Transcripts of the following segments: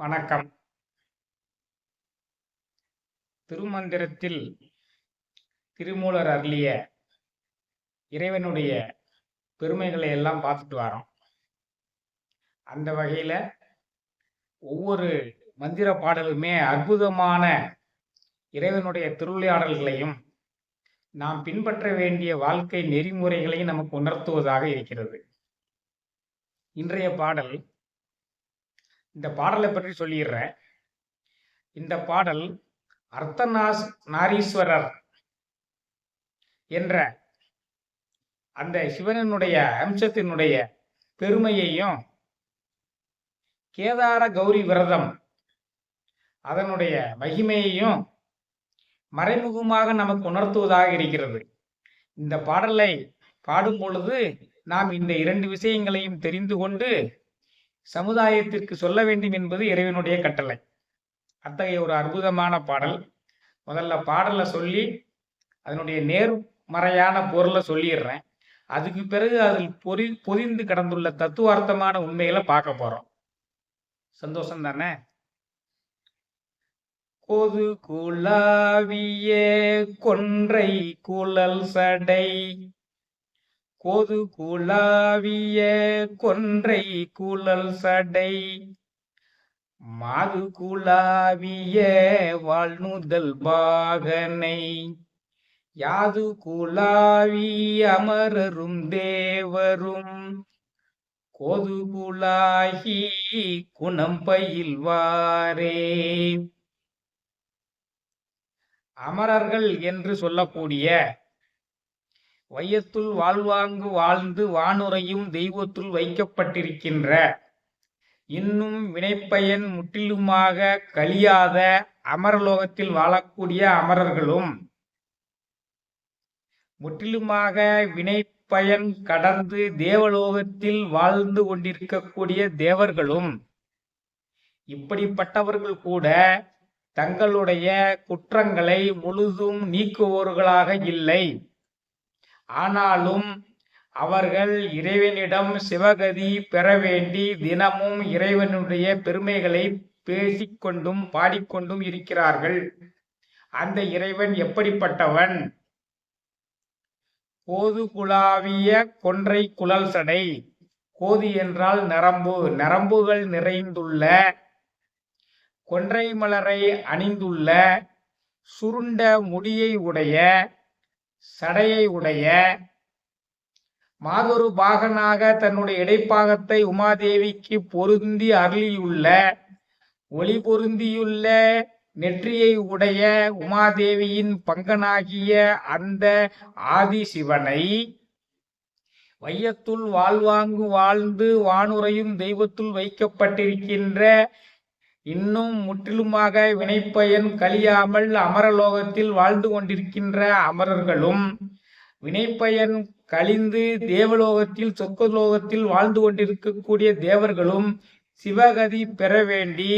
வணக்கம். திருமந்திரத்தில் திருமூலர் அருளிய இறைவனுடைய பெருமைகளை எல்லாம் பார்த்துட்டு வரோம். அந்த வகையில் ஒவ்வொரு மந்திர பாடலுமே அற்புதமான இறைவனுடைய திருவிளையாடல்களையும் நாம் பின்பற்ற வேண்டிய வாழ்க்கை நெறிமுறைகளையும் நமக்கு உணர்த்துவதாக இருக்கிறது. இன்றைய பாடல் இந்த பாடலை பற்றி சொல்லிடுறேன். இந்த பாடல் அர்த்தநாஸ் நாரீஸ்வரர் என்ற அந்த சிவனனுடைய அம்சத்தினுடைய பெருமையையும் கேதார கௌரி விரதம் அதனுடைய மகிமையையும் மறைமுகமாக நமக்கு உணர்த்துவதாக இருக்கிறது. இந்த பாடலை பாடும் பொழுது நாம் இந்த இரண்டு விஷயங்களையும் தெரிந்து கொண்டு சமுதாயத்திற்கு சொல்ல வேண்டும் என்பது இறைவனுடைய கட்டளை. அத்தகைய ஒரு அற்புதமான பாடல். முதல்ல பாடலை சொல்லி அதனுடைய நேர்மறையான பொருளை சொல்லிடுறேன். அதுக்கு பிறகு அதில் பொறி பொதிந்து கடந்துள்ள தத்துவார்த்தமான உண்மைகளை பார்க்க போறோம். சந்தோஷம் தானே? கொது குலாவிய கொன்றை குழல் சடை. பொது குலாவிய கொன்றை குழல் சடை. மாது குலாவிய வாழ்நுதல் பாகனை. யாது குலாவி அமரரும் தேவரும். கொது குலாகி குணம் பயில்வாரே. அமரர்கள் என்று சொல்லக்கூடிய வையத்துள் வாழ்வாங்கு வாழ்ந்து வானுரையும் தெய்வத்துள் வைக்கப்பட்டிருக்கின்ற. இன்னும் வினைப்பயன் முற்றிலுமாக கழியாத அமரலோகத்தில் வாழக்கூடிய அமரர்களும் முற்றிலுமாக வினைப்பயன் கடந்து தேவலோகத்தில் வாழ்ந்து கொண்டிருக்கக்கூடிய தேவர்களும் இப்படிப்பட்டவர்கள் கூட தங்களுடைய குற்றங்களை முழுதும் நீக்குவோர்களாக இல்லை. ஆனாலும் அவர்கள் இறைவனிடம் சிவகதி பெற வேண்டி தினமும் இறைவனுடைய பெருமைகளை பேசிக்கொண்டும் பாடிக்கொண்டும் இருக்கிறார்கள். அந்த இறைவன் எப்படிப்பட்டவன்? கோது குழாவிய கொன்றை குழல் சடை. கோது என்றால் நரம்பு. நரம்புகள் நிறைந்துள்ள கொன்றை மலரை அணிந்துள்ள சுருண்ட முடியை உடைய சடையை உடைய மாதொரு பாகனாக தன்னுடைய இடைப்பாகத்தை உமாதேவிக்கு பொருந்தி அருளியுள்ள ஒளி பொருந்தியுள்ள நெற்றியை உடைய உமாதேவியின் பங்கனாகிய அந்த ஆதிசிவனை வையத்துள் வாழ்வாங்கு வாழ்ந்து வானுரையும் தெய்வத்துள் வைக்கப்பட்டிருக்கின்ற இன்னும் முற்றிலுமாக வினைப்பயன் கழியாமல் அமரலோகத்தில் வாழ்ந்து கொண்டிருக்கின்ற அமரர்களும் வினைப்பயன் கழிந்து தேவலோகத்தில் சொர்க்கலோகத்தில் வாழ்ந்து கொண்டிருக்கக்கூடிய தேவர்களும் சிவகதி பெற வேண்டி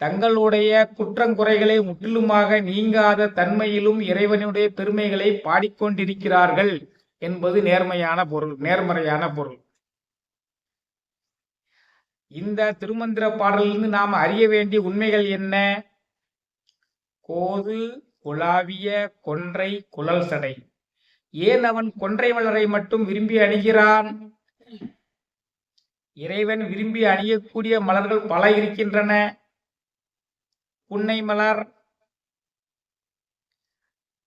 தங்களுடைய குற்றங்குறைகளை முற்றிலுமாக நீங்காத தன்மையிலும் இறைவனுடைய பெருமைகளை பாடிக்கொண்டிருக்கிறார்கள் என்பது நேர்மையான பொருள் நேர்மறையான பொருள். இந்த திருமந்திர பாடலிருந்து நாம் அறிய வேண்டிய உண்மைகள் என்ன? கோது குலாவிய கொன்றை குழல் சடை. ஏன் அவன் கொன்றை மலரை மட்டும் விரும்பி அணிகிறான்? இறைவன் விரும்பி அணியக்கூடிய மலர்கள் பல இருக்கின்றன. புன்னை மலர்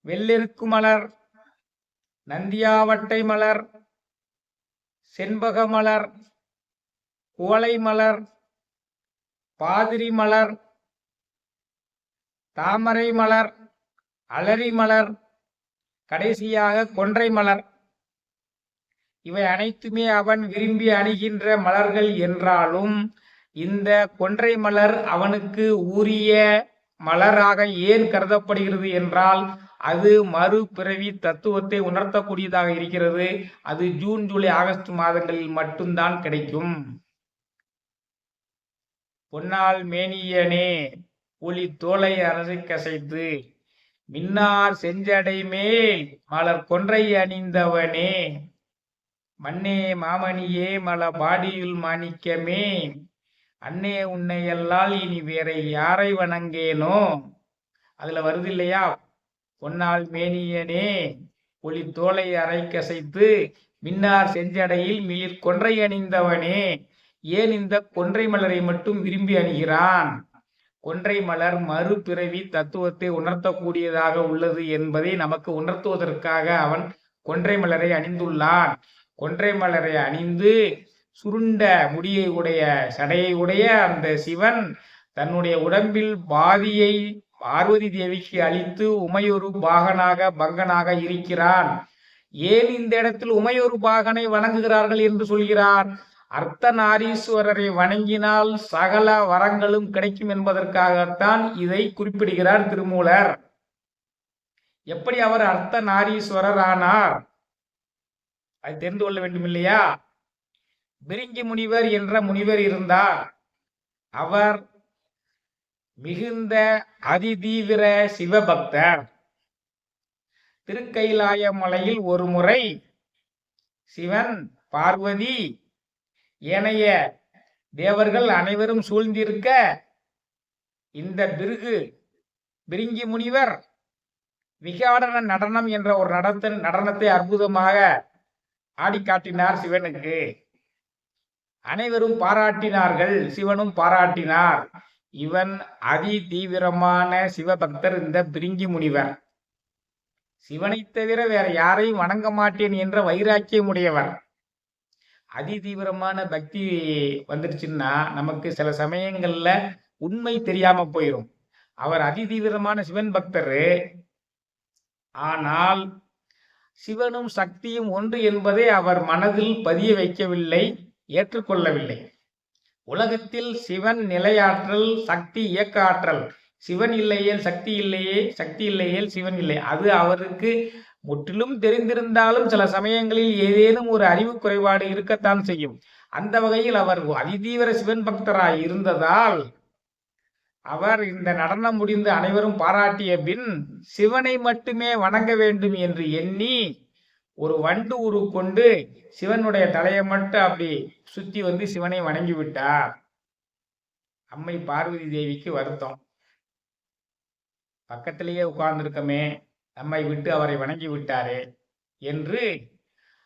வெள்ளெருக்கு மலர் நந்தியாவட்டை மலர் செண்பக மலர் குவளை மலர் பாதிரி மலர் தாமரை மலர் அலரி மலர் கடைசியாக கொன்றை மலர் இவை அனைத்துமே அவன் விரும்பி அணிகின்ற மலர்கள் என்றாலும் இந்த கொன்றை மலர் அவனுக்கு உரிய மலராக ஏன் கருதப்படுகிறது என்றால் அது மறுபிறவி தத்துவத்தை உணர்த்தக்கூடியதாக இருக்கிறது. அது ஜூன் ஜூலை ஆகஸ்ட் மாதங்களில் மட்டும்தான் கிடைக்கும். பொன்னால் மேனியனே புலி தோலை அரசை கசைத்து மின்னார் செஞ்சடை மேல் மலர் கொன்றை அணிந்தவனே. மண்ணே மாமணியே மல பாடியுள் மாணிக்கமே. அன்னே உன்னை எல்லால் இனி வேற யாரை வணங்கேனோ? அதுல வருது இல்லையா? பொன்னால் மேனியனே ஒளி தோலை அரைக்கசைத்து மின்னார் செஞ்சடையில் மிளிர் கொன்றை அணிந்தவனே. ஏன் இந்த கொன்றை மலரை மட்டும் விரும்பி அணிகிறான்? கொன்றை மலர் மறுபிறவி தத்துவத்தை உணர்த்தக்கூடியதாக உள்ளது என்பதை நமக்கு உணர்த்துவதற்காக அவன் கொன்றை மலரை அணிந்துள்ளான். கொன்றை மலரை அணிந்து சுருண்ட முடியை உடைய சடையை உடைய அந்த சிவன் தன்னுடைய உடம்பில் பாதியை பார்வதி தேவிக்கு அளித்து உமையொரு பாகனாக பங்கனாக இருக்கிறான். ஏன் இந்த இடத்தில் உமையொரு பாகனை வணங்குகிறார்கள் என்று சொல்கிறான்? அர்த்தநாரீஸ்வரரை வணங்கினால் சகல வரங்களும் கிடைக்கும் என்பதற்காகத்தான் இதை குறிப்பிடுகிறார் திருமூலர். எப்படி அவர் அர்த்த நாரீஸ்வரர் ஆனார் அது தெரிந்து கொள்ள வேண்டும் இல்லையா பிரிங்கி முனிவர் என்ற முனிவர் இருந்தார். அவர் மிகுந்த அதிதீவிர சிவபக்தர். திருக்கைலாய மலையில் ஒரு முறை சிவன் பார்வதி ஏனைய தேவர்கள் அனைவரும் சூழ்ந்திருக்க இந்த பிருகு பிரிங்கி முனிவர் விகாடன நடனம் என்ற ஒரு நடத்த நடனத்தை அற்புதமாக ஆடி காட்டினார் சிவனுக்கு. அனைவரும் பாராட்டினார்கள் சிவனும் பாராட்டினார். இவன் அதி தீவிரமான சிவபக்தர் இந்த பிரிங்கி முனிவர். சிவனை தவிர வேற யாரையும் வணங்க மாட்டேன் என்ற வைராக்கியம் உடையவர் அதி தீவிரமான பக்தி வந்துருச்சுன்னா நமக்கு சில சமயங்கள்ல உண்மை தெரியாம போயிடும் அவர் அதி தீவிரமான சிவன் பக்தர். ஆனால் சிவனும் சக்தியும் ஒன்று என்பதை அவர் மனதில் பதிய வைக்கவில்லை ஏற்றுக்கொள்ளவில்லை. உலகத்தில் சிவன் நிலையாற்றல் சக்தி இயக்க ஆற்றல் சிவன் இல்லையேல் சக்தி இல்லையே சக்தி இல்லையேல் சிவன் இல்லை. அது அவருக்கு முற்றிலும் தெரிந்திருந்தாலும் சில சமயங்களில் ஏதேனும் ஒரு அறிவு குறைபாடு இருக்கத்தான் செய்யும். அந்த வகையில் அவர் அதிதீவிர சிவன் பக்தராய் இருந்ததால் அவர் இந்த நடனம் முடிந்து அனைவரும் பாராட்டிய பின் சிவனை மட்டுமே வணங்க வேண்டும் என்று எண்ணி ஒரு வண்டு உரு கொண்டு சிவனுடைய தலையை மட்டும் அப்படி சுத்தி வந்து சிவனை வணங்கி விட்டார். அம்மை பார்வதி தேவிக்கு வருத்தம். பக்கத்திலேயே உட்கார்ந்துருக்கமே. நம்மை விட்டு அவரை வணங்கி விட்டாரே என்று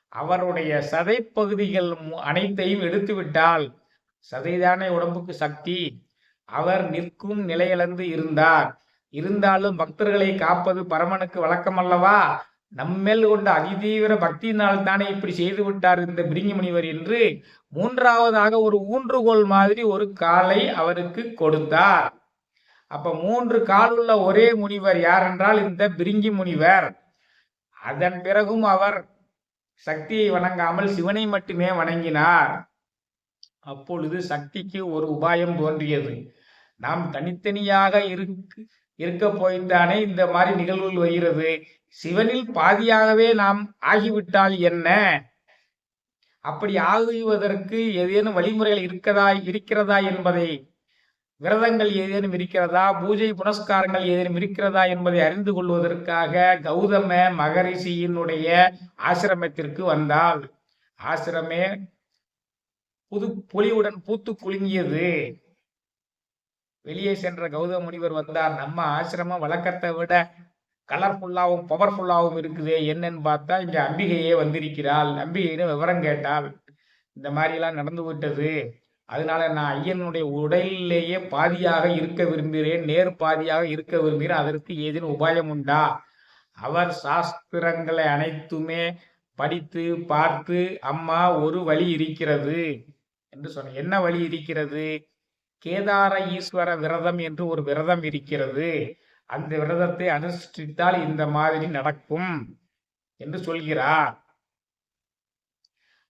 அவருடைய சதை பகுதிகள் அனைத்தையும் எடுத்துவிட்டால் சதைதானே உடம்புக்கு சக்தி. அவர் நிற்கும் நிலையிழந்து இருந்தார். இருந்தாலும் பக்தர்களை காப்பது பரமனுக்கு வழக்கம் அல்லவா நம்மேல் கொண்ட அதிதீவிர பக்தியினால் தானே இப்படி செய்து விட்டார் இந்த பிரிங்கி முனிவர் என்று மூன்றாவதாக ஒரு ஊன்றுகோல் மாதிரி ஒரு காலை அவருக்கு கொடுத்தார். அப்ப மூன்று காலுள்ள ஒரே முனிவர் யார் என்றால் இந்த பிரிங்கி முனிவர். அதன் பிறகும் அவர் சக்தியை வணங்காமல் சிவனை மட்டுமே வணங்கினார். அப்பொழுது சக்திக்கு ஒரு உபாயம் தோன்றியது. நாம் தனித்தனியாக இருக்கு இருக்க போய்தானே இந்த மாதிரி நிகழ்வுகள் வருகிறது. சிவனில் பாதியாகவே நாம் ஆகிவிட்டால் என்ன? அப்படி ஆகுவதற்கு ஏதேனும் வழிமுறைகள் இருக்கதா இருக்கிறதா என்பதை விரதங்கள் ஏதேனும் இருக்கிறதா? பூஜை புனஸ்காரங்கள் ஏதேனும் இருக்கிறதா என்பதை அறிந்து கொள்வதற்காக கௌதம மகரிஷியினுடைய ஆசிரமத்திற்கு வந்தால் ஆசிரமே புது பொலிவுடன் பூத்து குலுங்கியது. வெளியே சென்ற கௌதம முனிவர் வந்தார். நம்ம ஆசிரமம் வழக்கத்தை விட கலர்ஃபுல்லாகவும் பவர்ஃபுல்லாகவும் இருக்குது. என்னன்னு பார்த்தா இங்க அம்பிகையே வந்திருக்கிறாள். அம்பிகையிடம் விவரம் கேட்டால் இந்த மாதிரிலாம் நடந்து விட்டது அதனால நான் ஐயனுடைய உடலிலேயே பாதியாக இருக்க விரும்புகிறேன் நேர் பாதியாக இருக்க விரும்புகிறேன் அதற்கு ஏதேனும் உபாயம் உண்டா? அவர் சாஸ்திரங்களை அனைத்துமே படித்து பார்த்து அம்மா ஒரு வழி இருக்கிறது என்று சொன்ன என்ன வழி இருக்கிறது? கேதார ஈஸ்வர விரதம் என்று ஒரு விரதம் இருக்கிறது. அந்த விரதத்தை அனுஷ்டித்தால் இந்த மாதிரி நடக்கும் என்று சொல்கிறார்.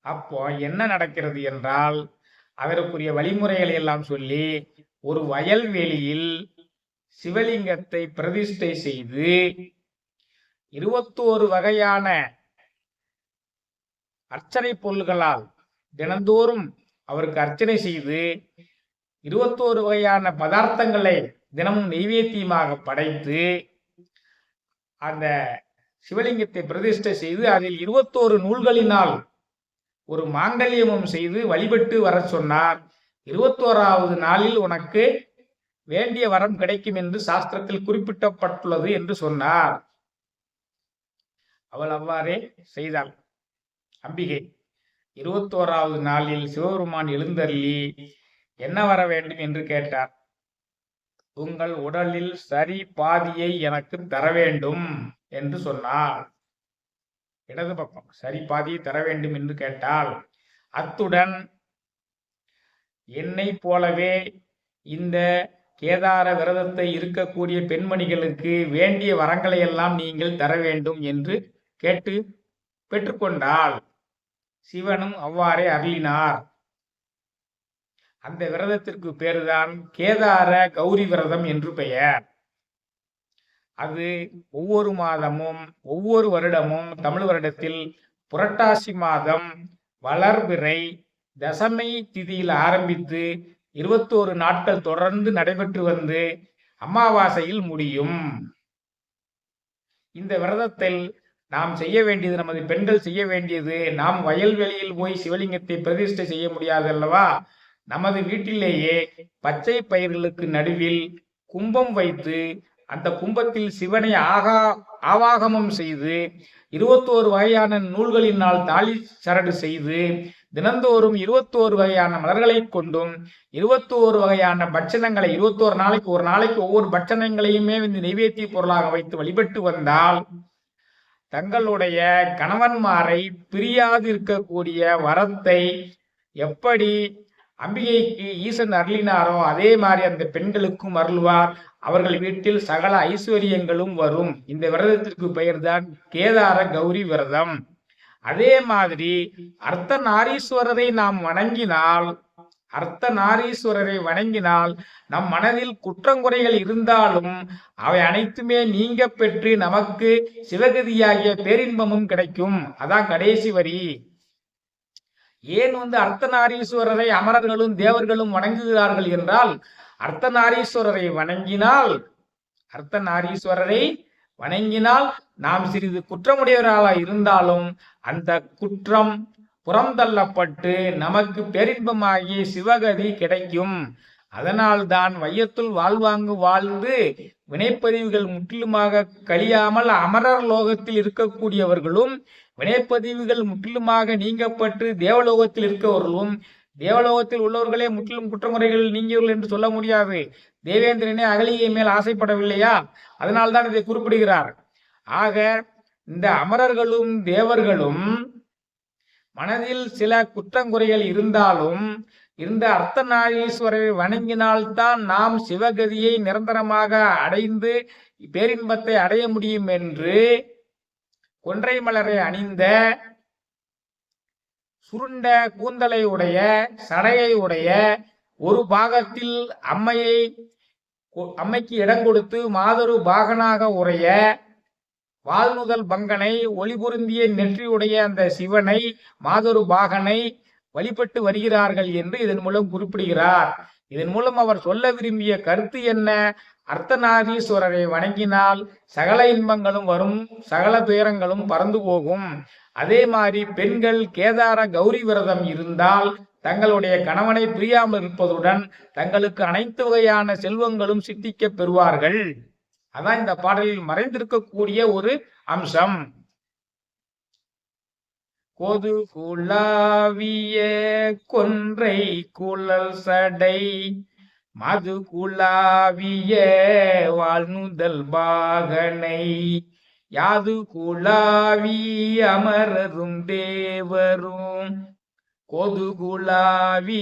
அப்போ என்ன நடக்கிறது என்றால் அதற்குரிய வழிமுறைகளை எல்லாம் சொல்லி ஒரு வயல்வெளியில் சிவலிங்கத்தை பிரதிஷ்டை செய்து இருபத்தோரு வகையான அர்ச்சனை பொருள்களால் தினந்தோறும் அவருக்கு அர்ச்சனை செய்து இருபத்தோரு வகையான பதார்த்தங்களை தினமும் நெய்வேத்தியமாக படைத்து அந்த சிவலிங்கத்தை பிரதிஷ்டை செய்து அதில் இருபத்தோரு நூல்களினால் ஒரு மாங்கல்யமும் செய்து வழிபட்டு வர சொன்னார். இருபத்தோராவது நாளில் உனக்கு வேண்டிய வரம் கிடைக்கும் என்று சாஸ்திரத்தில் குறிப்பிட்டப்பட்டுள்ளது என்று சொன்னார். அவள் அவ்வாறே செய்தாள். அம்பிகை இருபத்தோராவது நாளில் சிவபெருமான் எழுந்தருளி என்ன வர வேண்டும் என்று கேட்டார். உங்கள் உடலில் சரி பாதியை எனக்கு தர வேண்டும் என்று சொன்னார். இடது பக்கம். சரி பாதியை தர வேண்டும் என்று கேட்டால் அத்துடன் என்னை போலவே இந்த கேதார விரதத்தை இருக்கக்கூடிய பெண்மணிகளுக்கு வேண்டிய வரங்களை எல்லாம் நீங்கள் தர வேண்டும் என்று கேட்டு பெற்றுக்கொண்டால் சிவனும் அவ்வாறே அருளினார். அந்த விரதத்திற்கு பேருதான் கேதார கௌரி விரதம் என்று பெயர். அது ஒவ்வொரு மாதமும் ஒவ்வொரு வருடமும் தமிழ் வருடத்தில் புரட்டாசி மாதம் வளர்பிறை தசமை திதியில் ஆரம்பித்து இருபத்தோரு நாட்கள் தொடர்ந்து நடைபெற்று வந்து அமாவாசையில் முடியும். இந்த விரதத்தில் நாம் செய்ய வேண்டியது நமது பெண்கள் செய்ய வேண்டியது நாம் வயல்வெளியில் போய் சிவலிங்கத்தை பிரதிஷ்டை செய்ய முடியாது அல்லவா நமது வீட்டிலேயே பச்சை பயிர்களுக்கு நடுவில் கும்பம் வைத்து அந்த கும்பத்தில் சிவனை ஆகா ஆவாகமம் செய்து இருபத்தோரு வகையான நூல்களினால் தாலி சரடு செய்து தினந்தோறும் இருபத்தோரு வகையான மலர்களை கொண்டும் இருபத்தோரு வகையான பட்சணங்களை இருபத்தோரு நாளைக்கு ஒரு நாளைக்கு ஒவ்வொரு பட்சணங்களையுமே இந்த நைவேத்திய பொருளாக வைத்து வழிபட்டு வந்தால் தங்களுடைய கணவன்மாரை பிரியாது இருக்கக்கூடிய வரத்தை எப்படி அம்பிகைக்கு ஈசன் அருளினாரோ அதே மாதிரி அந்த பெண்களுக்கும் அருள்வார். அவர்கள் வீட்டில் சகல ஐஸ்வர்யங்களும் வரும். இந்த விரதத்திற்கு பெயர்தான் கேதார கௌரி விரதம். அதே மாதிரி அர்த்த நாரீஸ்வரரை நாம் வணங்கினால் அர்த்த நாரீஸ்வரரை வணங்கினால் நம் மனதில் குற்றங்குறைகள் இருந்தாலும் அவை அனைத்துமே நீங்க பெற்று நமக்கு சிவகதியாகிய பேரின்பமும் கிடைக்கும். அதான் கடைசி வரி. ஏன் வந்து அர்த்தநாரீஸ்வரரை அமரர்களும் தேவர்களும் வணங்குகிறார்கள் என்றால் அர்த்தநாரீஸ்வரரை வணங்கினால் அர்த்தநாரீஸ்வரரை வணங்கினால் நாம் சிறிது குற்றமுடையவர்களாக இருந்தாலும் அந்த குற்றம் புறந்தள்ளப்பட்டு நமக்கு பேரின்பமாகி சிவகதி கிடைக்கும். அதனால் தான் வையத்துள் வாழ்வாங்கு வாழ்ந்து வினைப்பதிவுகள் முற்றிலுமாக கழியாமல் அமரர் லோகத்தில் இருக்கக்கூடியவர்களும் வினைப்பதிவுகள் முற்றிலுமாக நீங்கப்பட்டு தேவலோகத்தில் இருக்கவர்களும் தேவலோகத்தில் உள்ளவர்களே முற்றிலும் குற்றமுறைகள் நீங்கியவர்கள் என்று சொல்ல முடியாது. தேவேந்திரனே அகலிகை மேல் ஆசைப்படவில்லையா? அதனால்தான் இதை குறிப்பிடுகிறார். ஆக இந்த அமரர்களும் தேவர்களும் மனதில் சில குற்றங்குறைகள் இருந்தாலும் இந்த அர்த்தநாரீஸ்வரரை வணங்கினால்தான் நாம் சிவகதியை நிரந்தரமாக அடைந்து பேரின்பத்தை அடைய முடியும் என்று கொன்றை மலரை அணிந்த சுருண்ட கூந்தலை உடைய சடையை உடைய ஒரு பாகத்தில் அம்மையை அம்மைக்கு இடம் கொடுத்து மாதொரு பாகனாக உடைய வாழ்முதல் பங்கனை ஒளிபுருந்திய நெற்றியுடைய அந்த சிவனை மாதொரு பாகனை வழிபட்டு வருகிறார்கள் என்று இதன் மூலம் குறிப்பிடுகிறார். இதன் மூலம் அவர் சொல்ல விரும்பிய கருத்து என்ன? அர்த்தநாதீஸ்வரரை வணங்கினால் சகல இன்பங்களும் வரும் சகல துயரங்களும் பறந்து போகும். அதே மாதிரி பெண்கள் கேதார கௌரி விரதம் இருந்தால் தங்களுடைய கணவனை பிரியாமல் இருப்பதுடன் தங்களுக்கு அனைத்து வகையான செல்வங்களும் சித்திக்க பெறுவார்கள். அதான் இந்த பாடலில் மறைந்திருக்கக்கூடிய ஒரு அம்சம். கொது குலாவிய கொன்றை குழல் சடை மது குலாவிய வாழ்நுதல் பாகனை யாது குலாவி அமரரும் தேவரும். கொது குலாவி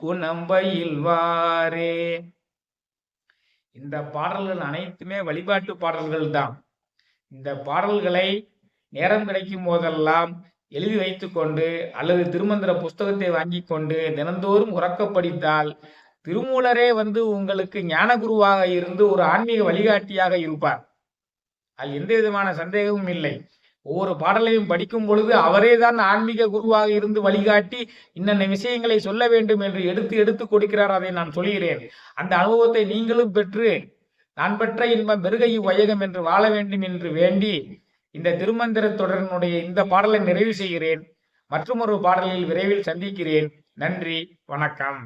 குணம்பையில் இந்த பாடல்கள் அனைத்துமே வழிபாட்டு பாடல்கள் தான் இந்த பாடல்களை நேரம் கிடைக்கும் போதெல்லாம் எழுதி வைத்துக்கொண்டு அல்லது திருமந்திர புஸ்தகத்தை வாங்கி கொண்டு தினந்தோறும் உறக்க படித்தால் திருமூலரே வந்து உங்களுக்கு ஞான குருவாக இருந்து ஒரு ஆன்மீக வழிகாட்டியாக இருப்பார். அது எந்த விதமான சந்தேகமும் இல்லை. ஒவ்வொரு பாடலையும் படிக்கும் பொழுது அவரே தான் ஆன்மீக குருவாக இருந்து வழிகாட்டி இன்னென்ன விஷயங்களை சொல்ல வேண்டும் என்று எடுத்து எடுத்து கொடுக்கிறார் அதை நான் சொல்கிறேன் அந்த அனுபவத்தை நீங்களும் பெற்று நான் பெற்ற இன்பம் பெருகை வையகம் என்று வாழ வேண்டும் என்று வேண்டி இந்த திருமந்திர தொடரினுடைய இந்த பாடலை நிறைவு செய்கிறேன். மற்றும் ஒரு பாடலில் விரைவில் சந்திக்கிறேன். நன்றி வணக்கம்.